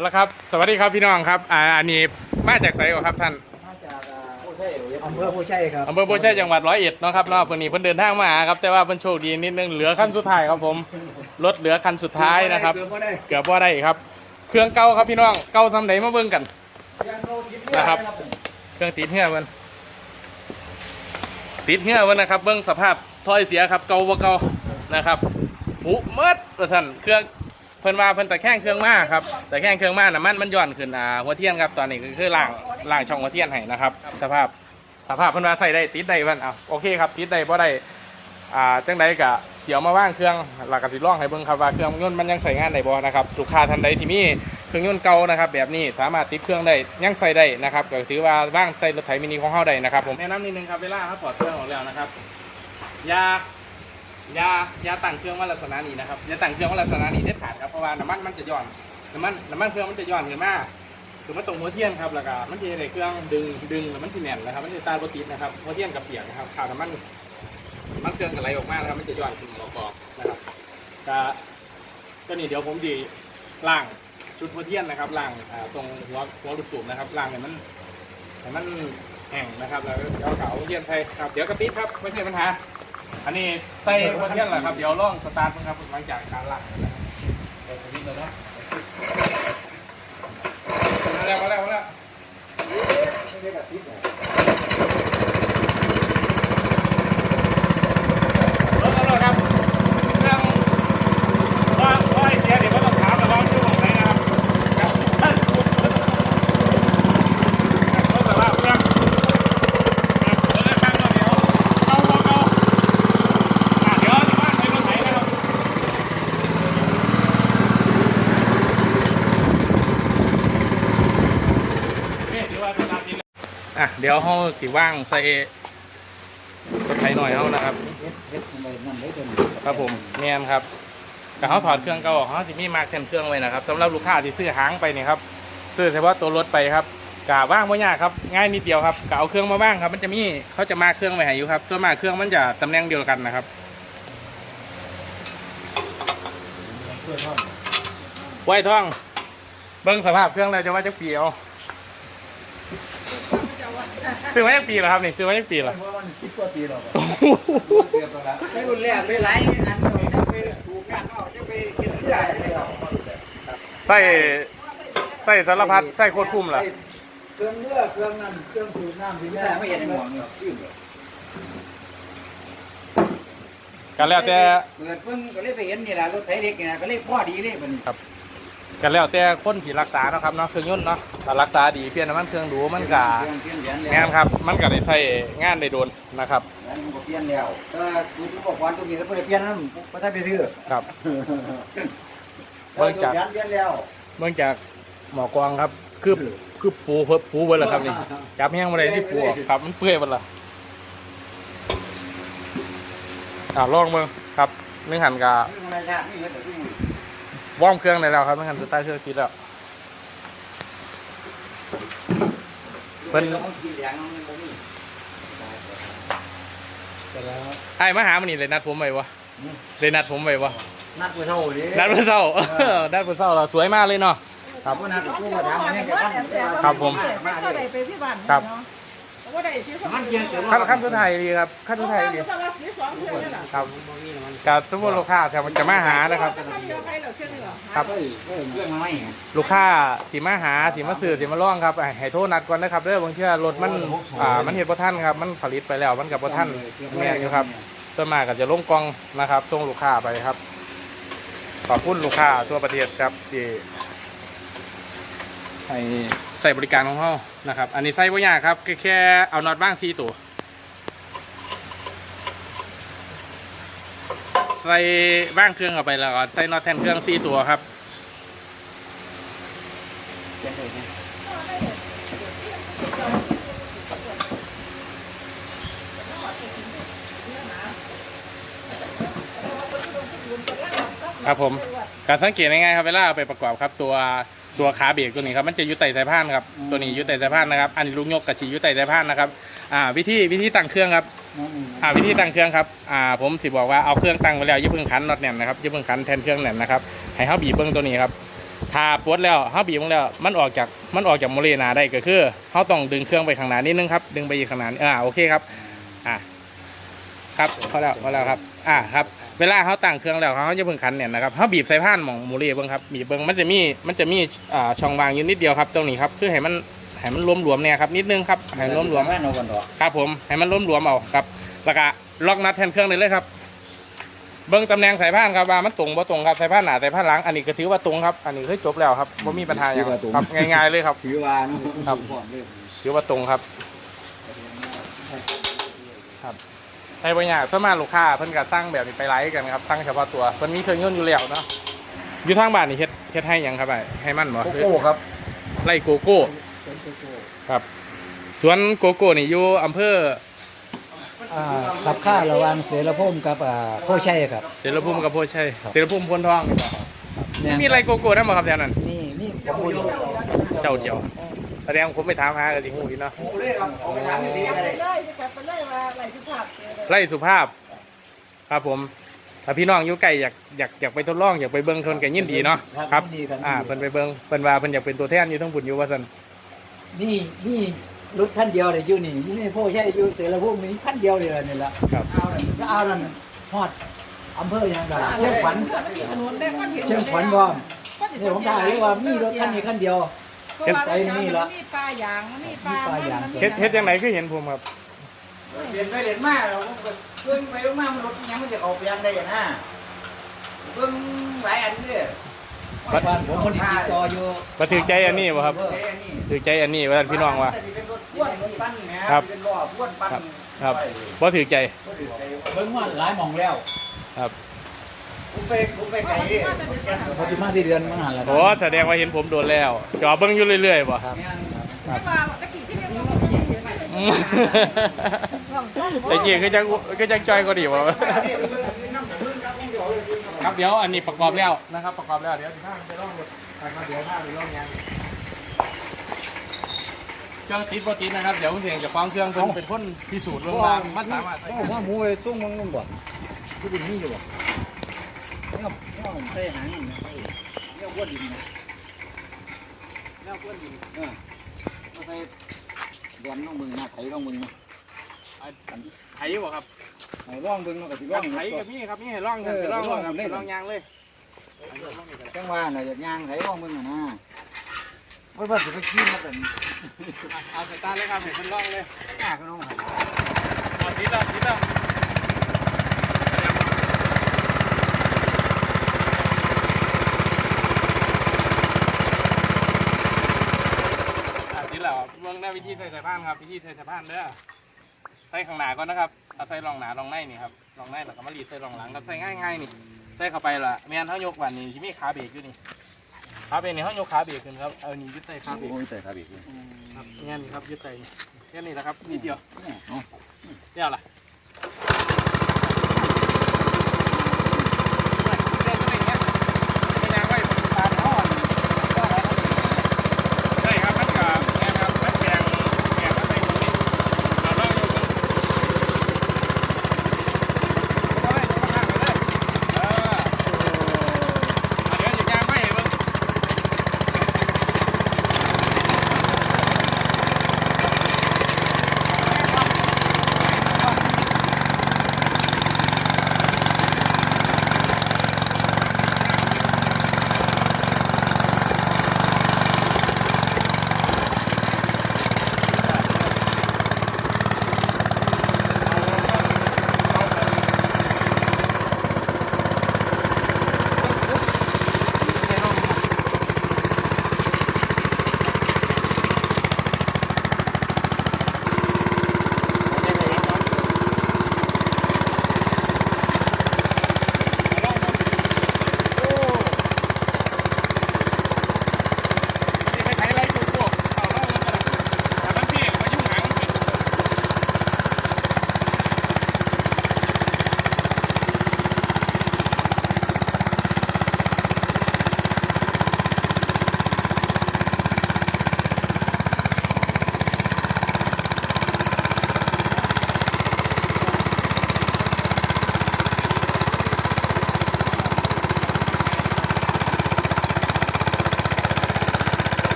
เอาละครับ สวัสดีครับพี่น้องครับ อ่า อันนี้มาจากไสก่อนครับท่านมาจากอ่าอำเภอผู้ใช่ครับอำเภอโพชัยจังหวัดร้อยเอ็ดเนาะครับเนาะวันนี้เพิ่นเดินทางมาหาครับ แต่ว่าเพิ่นโชคดีนิดนึงเหลือคันสุดท้ายครับผมรถเหลือคันสุดท้ายนะครับ เกือบบ่ได้เกือบว่าได้ครับ เครื่องเก่าครับพี่น้อง เก่าซ้ำไหนมาเบิ่งกันนะครับ เครื่องติดเหือเพิ่นติดเหือเพิ่นนะครับ เบิ่งสภาพถ้อยเสียครับ เก่าบ่เก่านะครับผุเมิดว่าซั่นเครื่อง เพิ่นว่าเพิ่นแต่แข้งเครื่องมาครับแต่แข้งเครื่องมาน้ำมันมันย่อนขึ้นอ่าหัวเทียนครับตอนนี้ก็คือล่างล่างช่องหัวเทียนให้นะครับ สภาพสภาพเพิ่นว่าใส่ได้ติดได้เพิ่นเอาโอเคครับติดได้บ่ได้อ่าจังใดก็เสียวมาว่างเครื่องหลักกสิล่องให้เบิ่งครับว่าเครื่องยนต์มันยังใส่งานได้บ่นะครับลูกค้าท่านใดที่มีเครื่องยนต์เก่านะครับ แบบนี้สามารถติดเครื่องได้ยังใส่ได้นะครับก็ถือว่าว่างใส่รถไถมินิของเฮาได้นะครับผมแนะนำนิดนึงครับเวลาครับถอดเครื่องออกแล้วนะครับอยาอ ยายาตั้งเครื่องว่าลักษณะนี้นะครับยาตั้งเครื่องว่าลักษณะนี้เด็ดขาดครับเพราะว่าน้ำมันมันจะย่อนน้ำมันน้ำมันเครื่องมันจะย่อนขึ้นมาคือมันตรงหัวเทียนครับแล้วก็มันจะในเครื่องดึงดึงแล้วมันสิแน่นนะครับ มันจะตาบติดนะครับหัวเทียนกับเปียกนะครับข่าวน้ำมันมันเครื่องกับไหลออกมานะครับมันจะย่อนขึ้นออกออกนะครับก็ก็นี่เดี๋ยวผมดีล่างชุดหัวเทียนนะครับล่างตรงหัวหัวลูกสูบนะครับล่างเนี่ยมันให้มันแห้งนะครับแล้วเดี๋ยวเขาวเทียนใส่ครับเดี๋ยวกระติบครับไม่ใช่ปัญหา อันนี้ใส่หัวเทียนแหละครับ เดี๋ยวลองสตาร์ทมั้งครับหลังจากการล้างนะเดี๋ยวผมวิ่งเลยนะมาแล้วมาแล้วมาแล้วรถตำรวจครับเรื่องว่าว่าไอ้เสียเดี๋ยวก็ต้องถามแต่ว่าชื่อของไหนนะครับครับท่านรถแต่ว่าเครื่องรถเล็กข้างเดียวเอาเอาเอา อะเดี๋ยวที่บ้านไปรถไถนะครับนี่เดี๋ยวว่าไปตามกินอะ เดี๋ยวเขาสิว่างใส่รถไถหน่อยเขานะครับ ครับผมเนียนครับแต่เขาถอดเครื่องเก่าออกเขาจะมีมาร์กเต็มเครื่องไว้นะครับสำหรับลูกค้าที่ซื้อหางไปนี่ครับซื้อเฉพาะตัวรถไปครับกะว่างไม่ยากครับง่ายนิดเดียวครับกะเอาเครื่องมาว่างครับ มันจะมีเขาจะมาเครื่องไว้ให้อยู่ครับส่วนมากเครื่องมันจะตำแหน่งเดียวกันนะครับช่วยท่อนไว้ท่อง เบิ้งสภาพเครื่องแล้วจะว่าจะเปีเอา ซื้อมาจากปีเหรอครับนี่ซื้อมาจากปีเหรอเพราะมันสิบกว่าปีแล้วโอ้โหเกือบแล้วใช้รุ่นแรกไม่ไหลอันนี้จะไปถูกงานเอาจะไปกินได้เลยครับใส่ใส่สารพัดใส่โคตรคุ้มเหรอเครื่องเลือเครื่องน้ำเครื่องสูบน้ำที่แม่ไม่เห็นหมองเนี่ยชื่อเลยกันแล้วแต่เปิดเพิ่งก็เลยไปเห็นนี่แหละรถไถเล็กนี่นะก็เลยพ่อดีเลยมัน กันแล้วแต่คนที่รักษาเนาะครับเนาะเครื่องยนต์เนาะถ้ารักษาดีเปลี่ยนน้ำมันเครื่องดูมันก็เปลี่ยนเปลี่ยนเหรียญแล้วงานครับ มันก็ได้ใส่งานได้โดนนะครับแล้วมันก็เปลี่ยนแล้วก็คือบอกวันตรงนี้แล้วบ่ได้เปลี่ยนนั่นบ่ได้ไปซื้อครับเบิ่งจากเปลี่ยนแล้วเมื่อจากหมอกวางครับคือคือปูเพิ่มปูเบิดแล้วครับนี่จับแห้งมาเลยที่ปูครับมันเปื่อยหมดละอ่าลองเบิ่งครับนึ่งหันกับนี่มันยา วอร์มเครื่องได้แล้วครับนึ่งหันสตาร์ทเครื่องติดแล้วเพิ่นอาขี้เหลียงมันบ่มีเสร็จแล้วไอ้มาหามันนี่เลยนัดผมไว้วะเลยนัดผมไว้วะนัดผู้เฒ่าดินัดเพื่อเศร้านัดเพื่อเศร้าเราสวยมากเลยเนาะครับนัดผู้มาถามมันยังแก่ท่านครับผมมาก็เลได้ยไปที่บ้านครับ ว่าได้สิมันเพียงแต่ขั้นขั้นสุดท้ายดีครับขั้นเพสุดราะท้ายดีสวัสดิ์สองเทื่อนี่แหละครับกับทุกคนลูกค้าแถวมันจะมาหานะครับถ้ามีใครเหรอเทือนนี่เหรอครับ เรื่องไม่ลูกค้าสีมาหาสีมาซื้อสีมาล่องครับให้โทษนัดก่อนนะครับเด้อบางเชื่อรถมันอ่ามันเห็นบ่ท่านครับ มันผลิตไปแล้วมันกับบ่ท่านแม่นอยู่ครับส่วนมากก็จะลงกล่องนะครับส่งลูกค้าไปครับ ขอบคุณลูกค้าทั่วประเทศครับที่ให้ ใส่บริการของเขานะครับ อันนี้ใส่บ่ยากครับแค่แค่เอาน็อตบ้าง4ตัว ใส่บ้างเครื่องเข้าไปแล้วก็ใส่น็อตแทนเครื่อง4ตัวครับครับผมการสังเกตง่ายๆครับเวลาเอาไปประกอบครับตัว ตัวขาเบรกตัวนี้ครับมันจะอยุติสายพานครับตัวนี้อยุติสายพานนะครับ อันนี้ลูกยกกับชีอยุติสายพานนะครับอ่าวิธีวิธีตั้งเครื่องครับอ่าวิธีตั้งเครื่องครับอ่าผมสิบอกว่าเอาเครื่องตั้งไว้แล้วอย่าเพิ่งขันน็อตแน่นนะครับอย่าเพิ่งขันแทนเครื่องแน่นนะครับให้เขาบีบเบิ้งตัวนี้ครับถ้าปลดแล้วเฮาบีบลงแล้วมันออกจากมันออกจากโมเลนาได้ก็คือเฮาต้องดึงเครื่องไปข้างหน้านิดนึงครับดึงไปอีกข้างหน้าอ่าโอเคครับอ่าครับพอแล้วพอแล้วครับ อ่าครับ เวลาเขาตั้งเครื่องแล้วเขาจะเพิ่งคันเนี่ยนะครับเขาบีบใส่ผ้านหมองโมเลเบิ้งครับบีบเบิ้งมันจะมีมันจะมีอ่าช่องว่างอยู่นิดเดียวครับตรงนี้ครับคือให้มันให้มันรวมๆเนี่ยครับนิดนึงครับให้มันรวมๆ แม่นเอากันดอกครับผมให้มันร่วมรวมๆเอาครับแล้วก็ล็อกนัดแทนเครื่องได้เลยครับ เบิ้งตำแหน่งสายพานครับว่ามันตรงบ่ตรงครับสายพานหนาสายพานหลังอันนี้ก็ถือว่าตรงครับอันนี้คือจบแล้วครับบ่มีปัญหาอย่างครับง่ายๆเลยครับ ถือว่าเนาะครับ พร้อมเลยถือว่าตรงครับ ครับ ใช้บางอย่างเพื่อมาลูกค้าเพิ่นก็สร้างแบบนี้ไปไลฟ์กันครับสร้างเฉพาะตัวเพิ่นมีเครื่องยนต์อยู่แล้วเนาะอยู่ทางบ้านนี่เฮ็ดเฮ็ดให้หยังครับไอ้ให้มันบ่โกโก้ครับไล่โกโก้ครับสวนโกโก้นี่อยู่อำเภออ่ากับข้าระหว่างเสรภูมิกับอ่าโพชัยครับเสรภูมิกับโพชัยเสรภูมิพนทองนี่บ่เนี่ยมีไรโกโก้ได้บ่ครับแถวนั้นนี่นี่ผมพูดอยู่เจ้าเดียวแส ดงผมไปถามหากันสิฮู้อยู่เนาะโอ้เลยครับเอาไปทำดีๆกันเลยเลยจะกลับไปเลยว่าไหลสุภาพเลยไล่สุภาพ ครับผมถ้าพี่น้องอยู่ใกล้อยากอยากอยากไปทดลองอยากไปเบิ่งคนก็ยินดีเนาะครับดีกันอ่าเพิ่นไปเบิ่งเพิ่นว่าเพิ่นอยากเป็นตัวแทนอยู่ทั้งบุญอยู่ว่าซั่นนี่นี่รถคันเดียวเลยอยู่นี่นี่โพชัยอยู่เสรภูมินี่คันเดียวเลยล่ะนี่ละครับเอาเลยแล้วเอานั่นฮอดอำเภอหยังไงเชียงขวัญถนนได้คนเห็นเชียงขวัญบ่เนี่ยผมได้เลยว่ามีรถคันนี้คันเดียว ไปนี่ละมีปลาหยางมีปลาเฮ็ดเฮ็ดจังไดคือเห็นผมครับเรียนไปเรียนมาเราก็เพิ่งไปเพิ่งมามันรถยังมันจะออกไปยังได้อะนะเพิ่งหลายอันเนี่ยบ้านผมคนที่ติดต่ออยู่บ่ถือใจอันนี้บ่ครับเอ้ยอันนี้ถือใจอันนี้ว่าซั่นพี่น้องว่าแต่ที่เป็นรถพ่วงรถปั้นนะครับเป็นล้อพ่วงปั้นครับบ่ถือใจบ่ถือใจเบิ่งว่าหลายหม่องแล้วครับ ผมไปผมไปไกลดิเขาสิมาที่เดือนมั้งหั่นล่ะโอ้แสดงว่าเห็นผมโดนแล้ว จอเบิ่งอยู่เรื่อยๆบ่ครับแม่นปลาตะกี้ที่เรียกว่าอืมแต่จริงคือจังคือจังจอยก็ดีบ่ครับเดี๋ยวอันนี้ประกอบแล้วนะครับ ประกอบแล้วเดี๋ยวที่ข้างไปล่องรถไปมาเดี๋ยวข้างไปล่องยางเครื่องติดบ่ติดนะครับเดี๋ยวคุณเสียงจะฟังเครื่องเพิ่นเป็นคนพิสูจน์เรื่องรางมันสามารถใช้โอ้งานว่าหมูไอ้ตุ้งมึงมึงบ่ที่ดินนี่อยู่บ่ เนี่ยเนี่ยผมใส่หางนี่นะเนี่ยวัวดินนะเนี่ยวัวดินเออมาใส่แดนน้องมึงนะไถน้องมึงนะไถบ่ครับไถร่องมึงมันก็สิคร่รัองไถกับพี่ครับนี่ให้ร่องกันร่องครับไปร่องยางเลยจังว่าน่ะอยากยางไถร่องมึงอะนะว่าว่าสิไปขี้มาเป็นเอาสตาร์ทเลยครับเห็นเป็นร่องเลยหน้าก็น้องหันเอาติดแล้วติดแล้วอะติดแล้วเมืองได้ วิธีใส่สายพานครับวิธีใส่สายพานเด้อใส่ข้างหน้าก่อนนะครับเอาใส่รองหน้ารองในนี่ครับรองในแล้วก็มารีดใส่รองหลังครับใส่ง่ายๆนี่ใส่เข้าไปละเมียนเขายกวันนี้ที่มีขาเบรกอยู่นี่ขาเบรกนี่เขายกขาเบรกขึ้นครับเอานี่ยึดใส่ขาเบรกโอ้ยแต่ครับอีกครับงั้นครับยึดใส่แค่นี้แหละครับนิดเดียวเนี่ยเอาเดียวล่ะ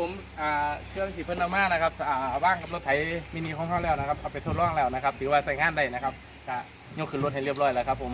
ผมอ่าเครื่องสีเพิ่นเอามานะครับอ่าว่างกับรถไถมินิของเขาแล้วนะครับเอาไปทดลองแล้วนะครับถือว่าใช้งานได้นะครับก็ยกขึ้นรถให้เรียบร้อยแล้วครับผม